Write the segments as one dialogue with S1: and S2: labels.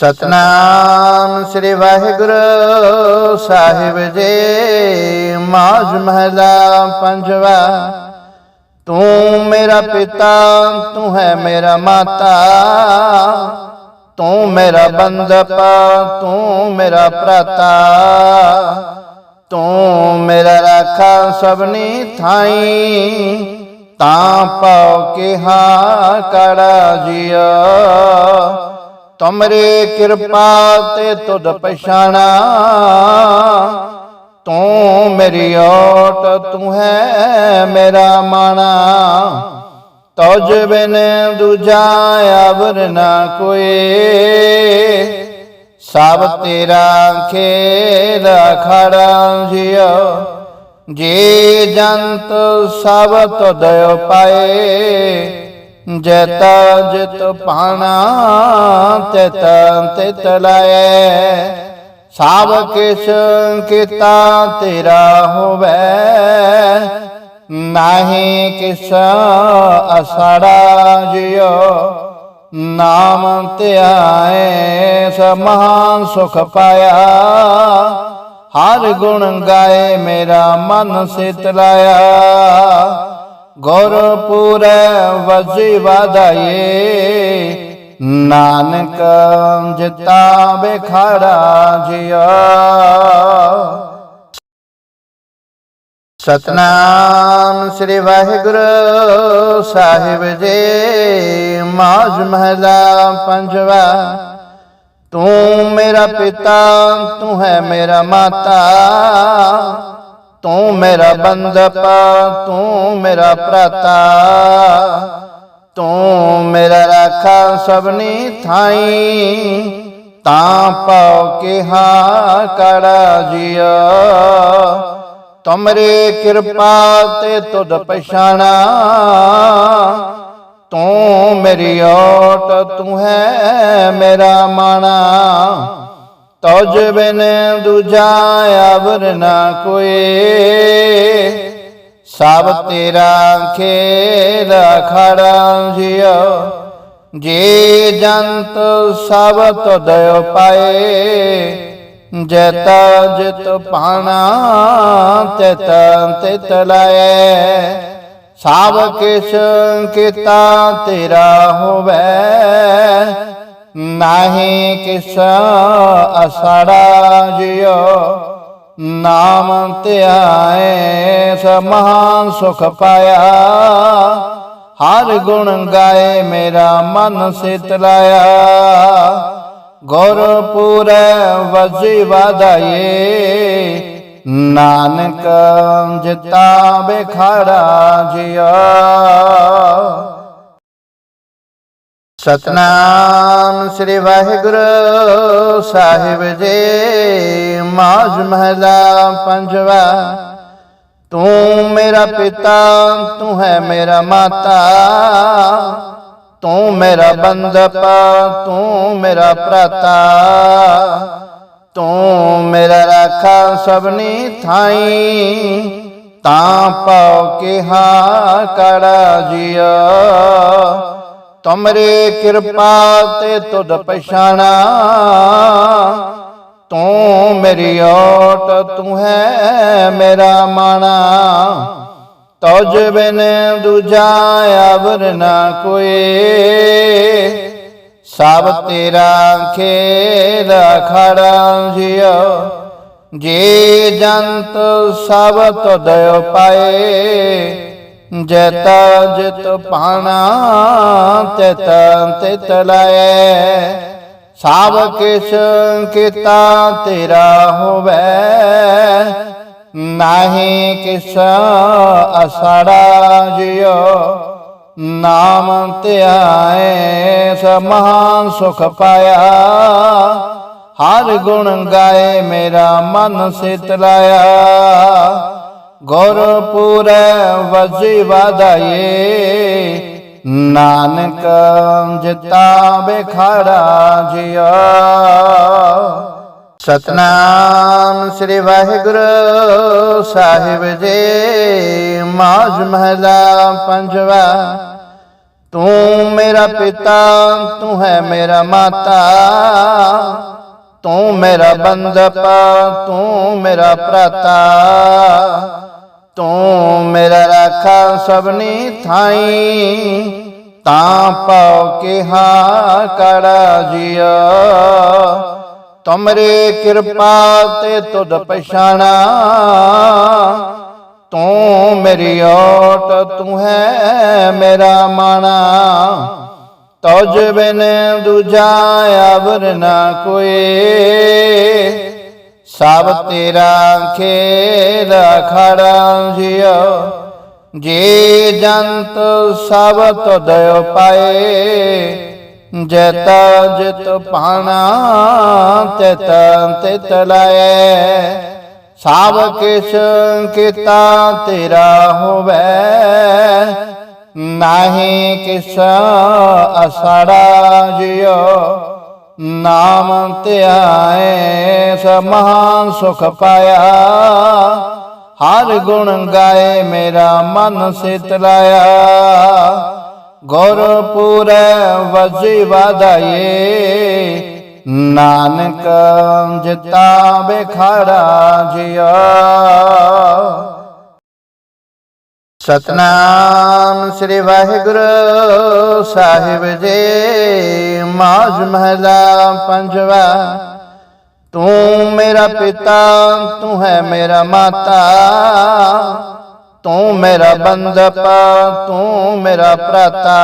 S1: ਸਤਨਾਮ ਸ੍ਰੀ ਵਾਹਿਗੁਰੂ ਸਾਹਿਬ ਜੀ ਮਾਝ ਮਹਲਾ ਪੰਜਵਾ ਤੂੰ ਮੇਰਾ ਪਿਤਾ ਤੂੰ ਹੈ ਮੇਰਾ ਮਾਤਾ ਤੂੰ ਮੇਰਾ ਬੰਦਪਾ ਤੂੰ ਮੇਰਾ ਭਰਾਤਾ ਤੂੰ ਮੇਰਾ ਰਾਖਾ ਸਭਨੀ ਥਾਈ ਤਾਂ ਪਾਉ ਕਿਹਾ ਕੜਾ ਜਿਆ ਤੁਮਰੇ ਕਿਰਪਾ ਤੇ ਤੁਧ ਪਛਾਣਾ। ਤੂੰ ਮੇਰੀ ਓਟ ਤੂੰ ਹੈ ਮੇਰਾ ਮਾਣਾ। ਤੁਝ ਬਿਨ ਦੂਜਾ ਅਵਰ ਨਾ ਕੋਏ। ਸਭ ਤੇਰਾ ਖੇਲ ਖੜਾ ਜਿਉ। ਜੇ ਜੰਤ ਸਭ ਤੁਧ ਪਾਏ ਜਤ ਜਿਤ ਪਾਣਾ ਤਿਤ ਤਿਤ ਲਾਏ ਸਭ ਕਿਛ ਕੀਤਾ ਤੇਰਾ ਹੋਵੇ। ਨਾਹੀ ਕਿਸ ਅਸੜਾ ਜਿਉ। ਨਾਮ ਧਿਆਏ ਸਮਹਾ ਸੁਖ ਪਾਇਆ। ਹਰ ਗੁਣ ਗਾਏ ਮੇਰਾ ਮਨ ਸਿਤ ਲਾਇਆ। ਗੁਰਪੁਰੈ ਵਜੀ ਵਾਧਾਏ ਨਾਨਕ ਜਿਤਾ ਬਖੜਾ ਜਿਆ ਸਤਨਾਮ ਸ੍ਰੀ ਵਾਹਿਗੁਰੂ ਸਾਹਿਬ ਜੀ। ਮਾਝ ਮਹਲਾ ਪੰਜਵਾ। ਤੂੰ ਮੇਰਾ ਪਿਤਾ, ਤੂੰ ਹੈ ਮੇਰਾ ਮਾਤਾ। ਤੂੰ ਮੇਰਾ ਬੰਦਪਾ, ਤੂੰ ਮੇਰਾ ਭਰਾਤਾ। ਤੂੰ ਮੇਰਾ ਰਾਖਾ ਸਭਨੀ ਥਾਈ, ਤਾਂ ਪਾਉ ਕਿਹਾ ਕੜਾ ਜਿਆ ਤੁਮਰੇ ਕਿਰਪਾ ਤੇ ਤੁਧ ਪਛਾਣਾ। ਤੂੰ ਮੇਰੀ ਓਟ, ਤੂੰ ਹੈ ਮੇਰਾ ਮਾਣਾ। ਤੁਝ ਬਿਨ ਦੂਜਾ ਅਵਰ ਨਾ ਕੋਏ ਸਭ ਤੇਰਾ ਖੇਲ ਖੜਾ ਜਿਉ। ਜੀ ਜੰਤ ਸਭ ਤੁਧ ਪਾਏ ਜਤ ਜਿਤ ਪਾਣਾ ਤਿਤ ਤਿਤ ਲਾਏ। ਸਭ ਕਿਛ ਕੀਤਾ ਤੇਰਾ ਹੋਵੇ। ਨਾਹੀ ਕਿਸ ਅਸੜਾ ਜਿਉ, ਨਾਮ ਧਿਆਏ ਸਮਹਾ ਸੁਖ ਪਾਇਆ। ਹਰ ਗੁਣ ਗਾਏ ਮੇਰਾ ਮਨ ਸਿਤ ਲਾਇਆ। ਗੁਰਪੁਰੈ ਵਜੀ ਵਾਧਾਏ ਨਾਨਕ ਜਿਤਾ ਬਖੜਾ ਜਿਆ ਸਤਨਾਮ ਸ੍ਰੀ ਵਾਹਿਗੁਰੂ ਸਾਹਿਬ ਜੀ ਮਾਝ ਮਹਲਾ ਪੰਜਵਾ ਤੂੰ ਮੇਰਾ ਪਿਤਾ ਤੂੰ ਹੈ ਮੇਰਾ ਮਾਤਾ ਤੂੰ ਮੇਰਾ ਬੰਦਪਾ ਤੂੰ ਮੇਰਾ ਭਰਾਤਾ ਤੂੰ ਮੇਰਾ ਰਾਖਾ ਸਭਨੀ ਥਾਈ ਤਾਂ ਪਾਉ ਕਿਹਾ ਕੜਾ ਜਿਆ ਤੁਮਰੇ ਕਿਰਪਾ ਤੇ ਤੁਧ ਪਛਾਣਾ। ਤੂੰ ਮੇਰੀ ਓਟ ਤੂੰ ਹੈ ਮੇਰਾ ਮਾਣਾ। ਤੁਝ ਬਿਨ ਦੂਜਾ ਅਵਰ ਨਾ ਕੋਏ ਸਭ ਤੇਰਾ ਖੇਲ ਖੜਾ ਜਿਉ। ਜੇ ਜੰਤ ਸਭ ਤੁਧ ਪਾਏ ਜਤ ਜਿਤ ਪਾਣਾ ਤਿਤ ਤਿਤ ਲਾਏ। ਸਭ ਕਿਛ ਕੀਤਾ ਤੇਰਾ ਹੋਵੇ। ਨਾਹੀ ਕਿਸ ਅਸੜਾ ਜਿਉ। ਨਾਮ ਧਿਆਏ ਸਮਹਾ ਸੁਖ ਪਾਇਆ। ਹਰ ਗੁਣ ਗਾਏ ਮੇਰਾ ਮਨ ਸਿਤ ਲਾਇਆ। ਗੁਰਪੁਰੈ ਵਜੀ ਵਾਧਾਏ ਨਾਨਕ ਜਿਤਾ ਬਖੜਾ ਜਿਆ। ਸਤਨਾਮ ਸ੍ਰੀ ਵਾਹਿਗੁਰੂ ਸਾਹਿਬ ਜੀ ਮਾਝ ਮਹਲਾ ਪੰਜਵਾ। ਤੂੰ ਮੇਰਾ ਪਿਤਾ, ਤੂੰ ਹੈ ਮੇਰਾ ਮਾਤਾ। ਤੂੰ ਮੇਰਾ ਬੰਦਪਾ, ਤੂੰ ਮੇਰਾ ਪ੍ਰਤਾ ਤੂੰ ਮੇਰਾ ਰਾਖਾ ਸਭਨੀ ਥਾਈ, ਤਾਂ ਪਾਉ ਕਿਹਾ ਹਾਂ ਕੜਾ ਜਿਆ ਤੁਮਰੇ ਕਿਰਪਾ ਤੇ ਤੁਧ ਪਛਾਣਾ। ਤੂੰ ਮੇਰੀ ਓਟ, ਤੂੰ ਹੈ ਮੇਰਾ ਮਾਣਾ। ਤੁਝ ਬਿਨ ਦੂਜਾ ਅਵਰ ਨਾ ਕੋਏ ਸਭ ਤੇਰਾ ਖੇਲ ਖੜਾ ਜਿਉ। ਜੇ ਜੰਤ ਸਭ ਤੁਧ ਪਾਏ ਜਤ ਜਿਤ ਪਾਣਾ ਤਿਤ ਤਿਤ ਲਾਏ। ਸਭ ਕਿਛ ਕੀਤਾ ਤੇਰਾ ਹੋਵੇ। ਨਾਹੀ ਕਿਸ ਅਸੜਾ ਜਿਉ, ਨਾਮ ਧਿਆਏ ਸਮਾ ਸੁਖ ਪਾਇਆ। ਹਰ ਗੁਣ ਗਾਏ ਮੇਰਾ ਮਨ ਸਿਤ ਲਾਇਆ। ਗੁਰਪੁਰੈ ਵਜੀ ਵਾਦਾਏ ਨਾਨਕ ਜਿਤਾ ਬਖੜਾ ਜਿਆ ਸਤਨਾਮ ਸ੍ਰੀ ਵਾਹਿਗੁਰੂ ਸਾਹਿਬ ਜੀ। ਮਾਝ ਮਹਲਾ ਪੰਜਵਾ, ਤੂੰ ਮੇਰਾ ਪਿਤਾ, ਤੂੰ ਹੈ ਮੇਰਾ ਮਾਤਾ। ਤੂੰ ਮੇਰਾ ਬੰਦਪਾ, ਤੂੰ ਮੇਰਾ ਭਰਾਤਾ।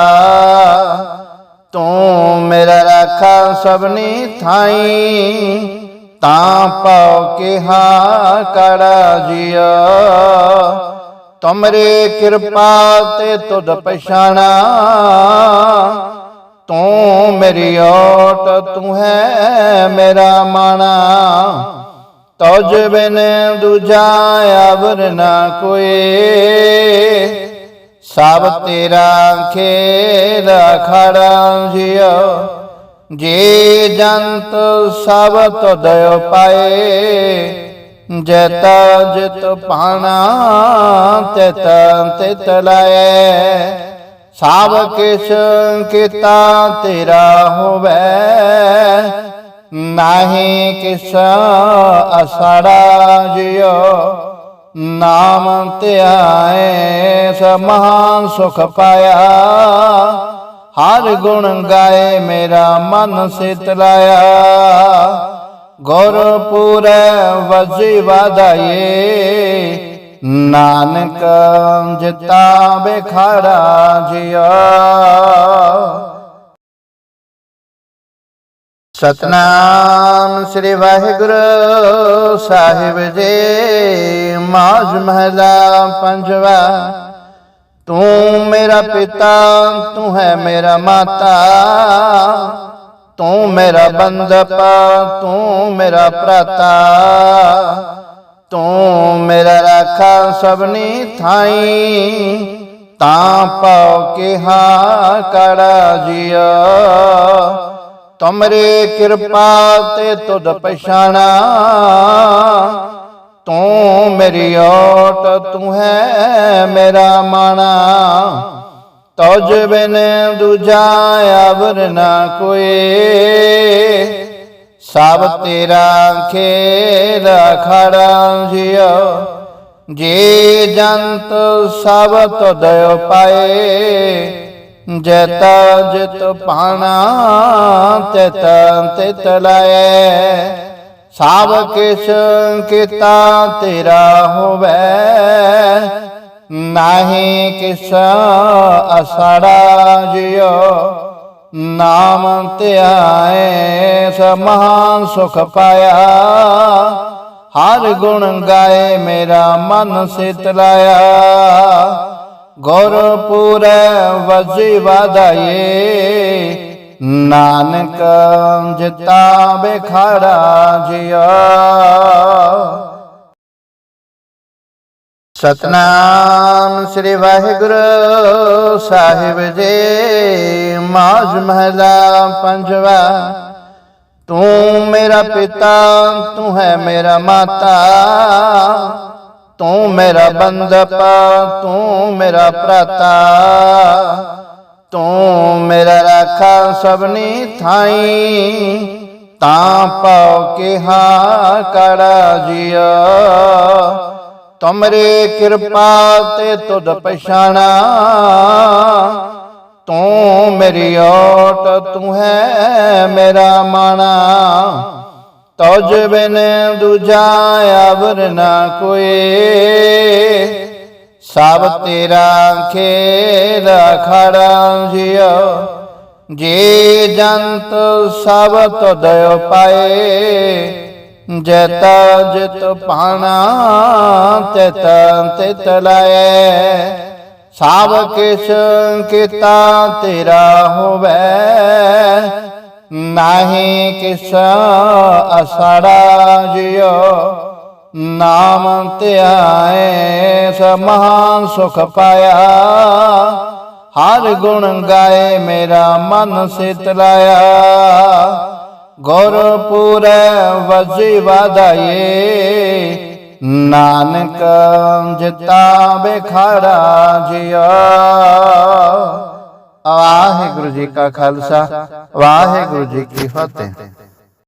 S1: ਤੂੰ ਮੇਰਾ ਰਾਖਾ ਸਭਨੀ ਥਾਈ। ਤਾਂ ਪਾਉ ਕੇ ਹਾਂ ਕੜਾ ਜਿਆ ਤੁਮਰੇ ਕਿਰਪਾ ਤੇ ਤੁਧ ਪਛਾਣਾ। ਤੂੰ ਮੇਰੀ ਓਟ ਤੂੰ ਹੈ ਮੇਰਾ ਮਾਣਾ। ਤੁਝ ਬਿਨ ਦੂਜਾ ਅਵਰ ਨਾ ਕੋਏ ਸਭ ਤੇਰਾ ਖੇਲ ਖੜਾ ਜਿਉ। ਜੇ ਜੰਤ ਸਭ ਤੁਧ ਪਾਏ ਜਤ ਜਿਤ ਪਾਣਾ ਤਿਤ ਤਿਤ ਲਾਏ ਸਭ ਕਿਛ ਕੀਤਾ ਤੇਰਾ ਹੋਵੇ। ਨਾਹੀ ਕਿਸ ਅਸੜਾ ਜਿਉ। ਨਾਮ ਧਿਆਏ ਸਮਾ ਸੁਖ ਪਾਇਆ। ਹਰ ਗੁਣ ਗਾਏ ਮੇਰਾ ਮਨ ਸਿਤ ਲਾਇਆ। ਗੁਰਪੁਰੈ ਵਜੀ ਵਾਦਾਏ ਨਾਨਕ ਜਿਤਾ ਬਖੜਾ ਜਿਆ। ਸਤਨਾਮ ਸ੍ਰੀ ਵਾਹਿਗੁਰੂ ਸਾਹਿਬ ਜੀ ਮਾਜ ਮਹਲਾ ਪੰਜਵਾ। ਤੂੰ ਮੇਰਾ ਪਿਤਾ, ਤੂੰ ਹੈ ਮੇਰਾ ਮਾਤਾ। ਤੂੰ ਮੇਰਾ ਬੰਦਪਾ, ਤੂੰ ਮੇਰਾ ਭਰਾਤਾ। ਤੂੰ ਮੇਰਾ ਰਾਖਾ ਸਭਨੀ ਥਾਈ, ਤਾਂ ਪਾਉ ਕਿਹਾ ਹਾਂ ਕੜਾ ਜਿਆ ਤੁਮਰੇ ਕਿਰਪਾ ਤੇ ਤੁਧ ਪਛਾਣਾ। ਤੂੰ ਮੇਰੀ ਓਟ, ਤੂੰ ਹੈ ਮੇਰਾ ਮਾਣਾ। ਤੁਝ ਬਿਨ ਦੂਜਾ ਅਵਰ ਨਾ ਕੋਏ। ਸਭ ਤੇਰਾ ਖੇਲ ਖੜਾ ਜਿਉ। ਜੇ ਜੰਤ ਸਭ ਤੁਧ ਪਾਏ ਜਤ ਜਿਤ ਪਾਣਾ ਤਿਤ ਤਿਤ ਲਾਏ। ਸਭ ਕਿਛ ਕੀਤਾ ਤੇਰਾ ਹੋਵੇ ਨਾਹੀ ਕਿਸ ਅਸੜਾ ਜਿਉ, ਨਾਮ ਧਿਆਏ ਸਮਾ ਸੁਖ ਪਾਇਆ। ਹਰ ਗੁਣ ਗਾਏ ਮੇਰਾ ਮਨ ਸਿਤ ਲਾਇਆ। ਗੁਰਪੁਰੈ ਵਜੀ ਵਾਦਾਏ ਨਾਨਕ ਜਿਤਾ ਬਖੜਾ ਜਿਆ ਸਤਨਾਮ ਸ੍ਰੀ ਵਾਹਿਗੁਰੂ ਸਾਹਿਬ ਜੀ ਮਾਝ ਮਹਲਾ ਪੰਜਵਾ ਤੂੰ ਮੇਰਾ ਪਿਤਾ ਤੂੰ ਹੈ ਮੇਰਾ ਮਾਤਾ ਤੂੰ ਮੇਰਾ ਬੰਦਪਾ ਤੂੰ ਮੇਰਾ ਭਰਾਤਾ ਤੂੰ ਮੇਰਾ ਰਾਖਾ ਸਭਨੀ ਥਾਈ ਤਾਂ ਪਾਉ ਕੇ ਹਾਂ ਕੜਾ ਜਿਆ ਤੁਮਰੇ ਕਿਰਪਾ ਤੇ ਤੁਧ ਪਛਾਣਾ। ਤੂੰ ਮੇਰੀ ਓਟ ਤੂੰ ਹੈ ਮੇਰਾ ਮਾਣਾ। ਤੁਝ ਬਿਨ ਦੂਜਾ ਅਵਰ ਨਾ ਕੋਏ। ਸਭ ਤੇਰਾ ਖੇਲ ਖੜਾ ਜਿਉ। ਜੇ ਜੰਤ ਸਭ ਤੁਧ ਪਾਏ ਜਤ ਜਿਤ ਪਾਣਾ ਤਿਤ ਤਿਤ ਲਾਏ। ਸਭ ਕਿਛ ਕੀਤਾ ਤੇਰਾ ਹੋਵੇ। ਨਾਹੀ ਕਿਸ ਅਸੜਾ ਜਿਉ। ਨਾਮ ਧਿਆਏ ਸਮਹਾਂ ਸੁਖ ਪਾਇਆ। ਹਰ ਗੁਣ ਗਾਏ ਮੇਰਾ ਮਨ ਸਿਤ ਲਾਇਆ। ਗੁਰਪੁਰ ਵਜੀ ਵਾਦਾਏ ਨਾਨਕ ਜਿਤਾ ਬਖੜਾ ਜਿਆ। ਵਾਹਿਗੁਰੂ ਜੀ ਕਾ ਖਾਲਸਾ, ਵਾਹਿਗੁਰੂ ਜੀ ਕੀ ਫਤਿਹ।